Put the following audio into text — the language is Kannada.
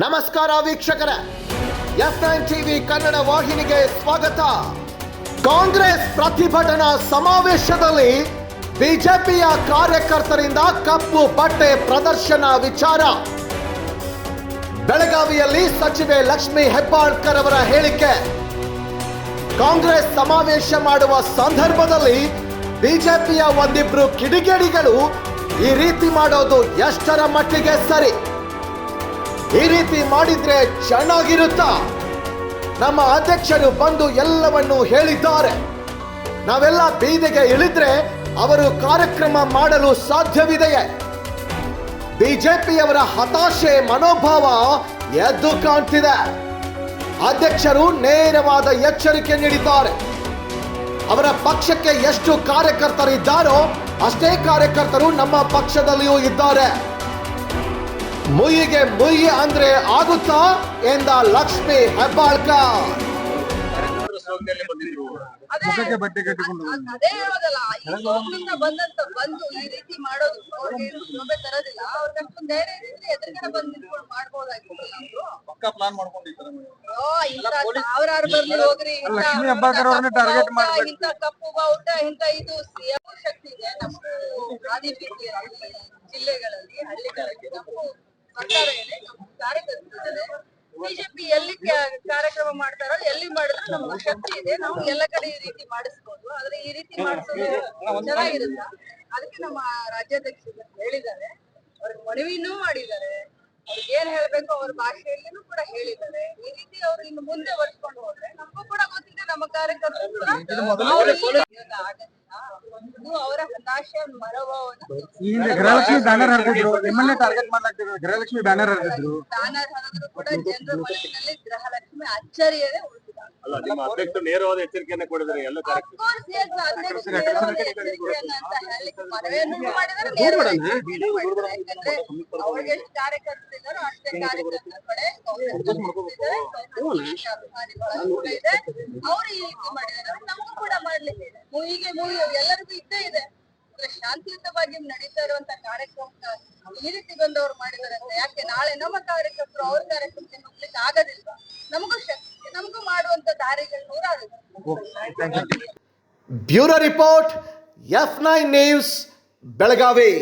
ನಮಸ್ಕಾರ ವೀಕ್ಷಕರ. ಎಫ್ ಎನ್ ಟಿವಿ ಕನ್ನಡ ವಾಹಿನಿಗೆ ಸ್ವಾಗತ. ಕಾಂಗ್ರೆಸ್ ಪ್ರತಿಭಟನಾ ಸಮಾವೇಶದಲ್ಲಿ ಬಿಜೆಪಿಯ ಕಾರ್ಯಕರ್ತರಿಂದ ಕಪ್ಪು ಬಟ್ಟೆ ಪ್ರದರ್ಶನ ವಿಚಾರ. ಬೆಳಗಾವಿಯಲ್ಲಿ ಸಚಿವೆ ಲಕ್ಷ್ಮಿ ಹೆಬ್ಬಾಳ್ಕರ್ ಅವರ ಹೇಳಿಕೆ. ಕಾಂಗ್ರೆಸ್ ಸಮಾವೇಶ ಮಾಡುವ ಸಂದರ್ಭದಲ್ಲಿ ಬಿಜೆಪಿಯ ಒಂದಿಬ್ರು ಕಿಡಿಗೇಡಿಗಳು ಈ ರೀತಿ ಮಾಡೋದು ಎಷ್ಟರ ಮಟ್ಟಿಗೆ ಸರಿ? ಈ ರೀತಿ ಮಾಡಿದ್ರೆ ಚೆನ್ನಾಗಿರುತ್ತಾ? ನಮ್ಮ ಅಧ್ಯಕ್ಷರು ಬಂದು ಎಲ್ಲವನ್ನು ಹೇಳಿದ್ದಾರೆ. ನಾವೆಲ್ಲ ಬೀದಿಗೆ ಇಳಿದ್ರೆ ಅವರು ಕಾರ್ಯಕ್ರಮ ಮಾಡಲು ಸಾಧ್ಯವಿದೆಯೇ? ಬಿಜೆಪಿಯವರ ಹತಾಶೆ ಮನೋಭಾವ ಎದ್ದು ಕಾಣ್ತಿದೆ. ಅಧ್ಯಕ್ಷರು ನೇರವಾದ ಎಚ್ಚರಿಕೆ ನೀಡಿದ್ದಾರೆ. ಅವರ ಪಕ್ಷಕ್ಕೆ ಎಷ್ಟು ಕಾರ್ಯಕರ್ತರಿದ್ದಾರೋ ಅಷ್ಟೇ ಕಾರ್ಯಕರ್ತರು ನಮ್ಮ ಪಕ್ಷದಲ್ಲಿಯೂ ಇದ್ದಾರೆ. ಮುಯಿಗೆ ಮುಯಿ ಅಂದ್ರೆ ಆಗುತ್ತಾ ಎಂದ ಲಕ್ಷ್ಮಿ ಹೆಬ್ಬಾಳ್ಕರ್. ಅದೇ ಮುಖಕ್ಕೆ ಬಟ್ಟೆ ಕಟ್ಟಿಕೊಂಡು ಅದೇ ಇರೋದಲ್ಲ ಈ ಸೋಮ್ನಿಂದ ಬಂದಂತ ಬಂದು ಈ ರೀತಿ ಮಾಡೋದು ಅವ್ರಿಗೆ ಏನು ಶೋಭೆ ತರೋದಿಲ್ಲ. ಅವ್ರಿಗೆ ಅಷ್ಟೊಂದು ಧೈರ್ಯ ಇದ್ರೆ ಎದುರುಗಡೆ ಬಂದು ನಿಂತ್ಕೊಂಡು ಮಾಡ್ಬೋದಾಗಿತ್ತಲ್ಲ ಪಕ್ಕ ಪ್ಲಾನ್ ಮಾಡ್ಕೊಂಡಿದ್ದಾರೆ ಸಾವಿರಾರು ಬರ್ಲಿ ಹೋಗ್ರಿ ಇಂತ ಲಕ್ಷ್ಮೀ ಅವ್ರನ್ನ target ಇಂತ ಕಪ್ಪು ಬಾವುಟ ಇಂತ ಇದು ಸಿಎಂ ಶಕ್ತಿ ಇದೆ ನಮ್ಗೂ ಆದಿಪಿಯಲ್ಲಿ ಜಿಲ್ಲೆಗಳಲ್ಲಿ ಹಳ್ಳಿಗಳಲ್ಲಿ ನಮಗೂ ಬಿಜೆಪಿ ಎಲ್ಲಿ ಕಾರ್ಯಕ್ರಮ ಮಾಡ್ತಾರೋ ಎಲ್ಲಿ ಮಾಡಿದ್ರು ನಮ್ಗೆ ಶಕ್ತಿ ಇದೆ. ನಾವು ಎಲ್ಲ ಕಡೆ ಈ ರೀತಿ ಮಾಡಿಸ್ಬೋದು. ಆದ್ರೆ ಈ ರೀತಿ ಮಾಡಿಸೋದು ಚೆನ್ನಾಗಿರುತ್ತ? ಅದಕ್ಕೆ ನಮ್ಮ ರಾಜ್ಯಾಧ್ಯಕ್ಷರು ಹೇಳಿದ್ದಾರೆ. ಅವ್ರಿಗೆ ಮನವಿನೂ ಮಾಡಿದ್ದಾರೆ. ಅವ್ರಿಗೆ ಏನ್ ಹೇಳ್ಬೇಕು ಅವ್ರ ಭಾಷೆಯಲ್ಲಿನೂ ಕೂಡ ಹೇಳಿದ್ದಾರೆ. ಈ ರೀತಿ ಅವ್ರು ಇನ್ನು ಮುಂದೆ ಒರೆಸ್ಕೊಂಡು ಹೋದ್ರೆ ನಮಗೂ ಕೂಡ ಗೊತ್ತಿದೆ ನಮ್ಮ ಕಾರ್ಯಕರ್ತರು ಕೂಡ ಇದು ಅವರ ಹತಾಶೆ ಮನೋಭಾವನ ಈ ಹಿಂದೆ ಗೃಹಲಕ್ಷ್ಮಿ ಬ್ಯಾನರ್ ಹರಿದಿದ್ರು ನಿಮ್ಮನ್ನೇ ಟಾರ್ಗೆಟ್ ಮಾಡ್ಲಾಗ್ತಿದ್ರು ಗೃಹಲಕ್ಷ್ಮಿ ಬ್ಯಾನರ್ ಹರಿದಿದ್ರು ಬ್ಯಾನರ್ ಹರಿದ್ರು ಕೂಡ ಜನರ ಮನಸ್ಸಿನಲ್ಲಿ ಗೃಹಲಕ್ಷ್ಮಿ ಉಳಿದಿದ್ದಾರೆ ಅಲ್ಲ ನಿಮ್ಮ ಅಧ್ಯಕ್ಷರು ನೇರವಾದ ಎಚ್ಚರಿಕೆಯನ್ನ ಕೊಡಿದ್ರೆ ಎಲ್ಲ ಕಾರ್ಯಕರ್ತರಿದ್ದಾರೋ ಅಷ್ಟೇ ಕಾರ್ಯಕರ್ತರ ಕಡೆ ಅವ್ರು ಈ ರೀತಿ ನಮಗೂ ಕೂಡ ಮಾಡ್ಲಿಕ್ಕೆ ಮೂವಿಗೆ ಎಲ್ಲರಿಗೂ ಇದ್ದೇ ಇದೆ. ಶಾಂತಿಯುತವಾಗಿ ನಡೀತಾ ಇರುವಂತ ಕಾರ್ಯಕ್ರಮಕ್ಕ ಈ ರೀತಿ ಬಂದವ್ರು ಮಾಡಿದಾರೆ ಯಾಕೆ ನಾಳೆ ನಮ್ಮ ಕಾರ್ಯಕರ್ತರು ಅವ್ರ ಕಾರ್ಯಕ್ರಮಕ್ಕೆ ಹೋಗ್ಲಿಕ್ಕೆ ಆಗೋದಿಲ್ಲ ನಮಗೂ ಶಕ್ತಿ. ನಮಗೂ ಮಾಡುವಂತ ದಾರಿಗಳು ನೂರಾರು. Bureau report F nine news Belagavi.